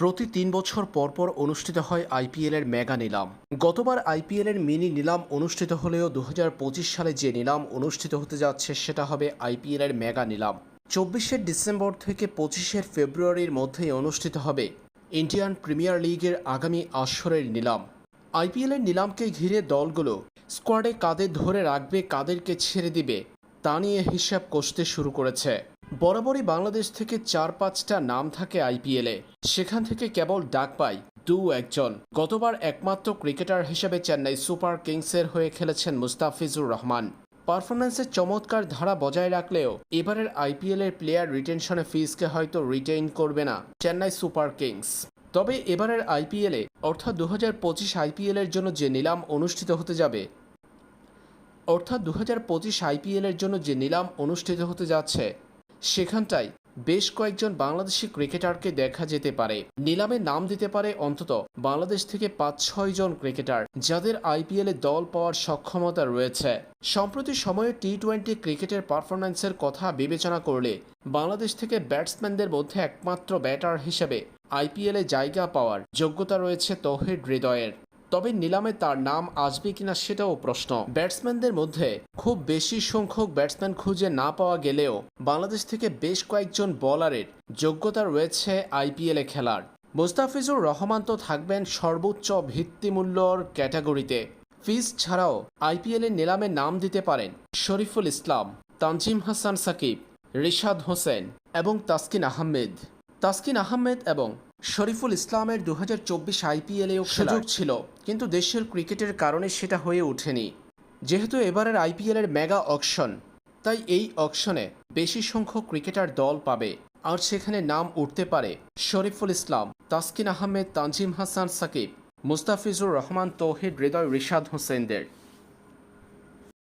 প্রতি তিন বছর পরপর অনুষ্ঠিত হয় আইপিএলের মেগা নিলাম। গতবার আইপিএলের মিনি নিলাম অনুষ্ঠিত হলেও দু হাজার পঁচিশ সালে যে নিলাম অনুষ্ঠিত হতে যাচ্ছে সেটা হবে আইপিএলের মেগা নিলাম। চব্বিশে ডিসেম্বর থেকে পঁচিশে ফেব্রুয়ারির মধ্যেই অনুষ্ঠিত হবে ইন্ডিয়ান প্রিমিয়ার লিগের আগামী আসরের নিলাম। আইপিএলের নিলামকে ঘিরে দলগুলো স্কোয়াডে কাদের ধরে রাখবে কাদেরকে ছেড়ে দিবে, তা নিয়ে হিসাব কষতে শুরু করেছে। বরাবরই বাংলাদেশ থেকে চার পাঁচটা নাম থাকে আইপিএলে। সেখান থেকে কেবল ডাক পায় দু একজন। গতবার একমাত্র ক্রিকেটার হিসেবে চেন্নাই সুপার কিংসের হয়ে খেলেছেন মুস্তাফিজুর রহমান। পারফরম্যান্সের চমৎকার ধারা বজায় রাখলেও এবারের আইপিএলের প্লেয়ার রিটেনশনে ফিজকে হয়তো রিটেইন করবে না চেন্নাই সুপার কিংস। তবে এবারের আইপিএলে, অর্থাৎ দু হাজার পঁচিশ আইপিএলের জন্য যে নিলাম অনুষ্ঠিত হতে যাবে, অর্থাৎ দু হাজার পঁচিশ আইপিএলের জন্য যে নিলাম অনুষ্ঠিত হতে যাচ্ছে সেখানটায় বেশ কয়েকজন বাংলাদেশি ক্রিকেটারকে দেখা যেতে পারে। নিলামে নাম দিতে পারে অন্তত বাংলাদেশ থেকে পাঁচ ছয় জন ক্রিকেটার যাদের আইপিএলে দল পাওয়ার সক্ষমতা রয়েছে। সম্প্রতি সময়ে টি টোয়েন্টি ক্রিকেটের পারফরম্যান্সের কথা বিবেচনা করলে বাংলাদেশ থেকে ব্যাটসম্যানদের মধ্যে একমাত্র ব্যাটার হিসেবে আইপিএলে জায়গা পাওয়ার যোগ্যতা রয়েছে তৌহিদ হৃদয়ের। তবে নিলামে তার নাম আসবে কিনা সেটাও প্রশ্ন। ব্যাটসম্যানদের মধ্যে খুব বেশি সংখ্যক ব্যাটসম্যান খুঁজে না পাওয়া গেলেও বাংলাদেশ থেকে বেশ কয়েকজন বলারের যোগ্যতা রয়েছে আইপিএলে খেলার। মুস্তাফিজুর রহমান তো থাকবেন সর্বোচ্চ ভিত্তিমূল্যর ক্যাটাগরিতে। ফিজ ছাড়াও আইপিএলের নিলামে নাম দিতে পারেন শরীফুল ইসলাম, তানজিম হাসান সাকিব, রিশাদ হোসেন এবং তাসকিন আহমেদ। তাসকিন আহমেদ এবং শরীফুল ইসলামের দু হাজার চব্বিশ আইপিএলেও সুযোগ ছিল, কিন্তু দেশের ক্রিকেটের কারণে সেটা হয়ে ওঠেনি। যেহেতু এবারের আইপিএলের মেগা অকশন, তাই এই অকশনে বেশি সংখ্যক ক্রিকেটার দল পাবে। আর সেখানে নাম উঠতে পারে শরীফুল ইসলাম, তাসকিন আহমেদ, তানজিম হাসান, সাকিব, মুস্তাফিজুর রহমান, তৌহিদ, হৃদয়, রিশাদ হোসেনদের।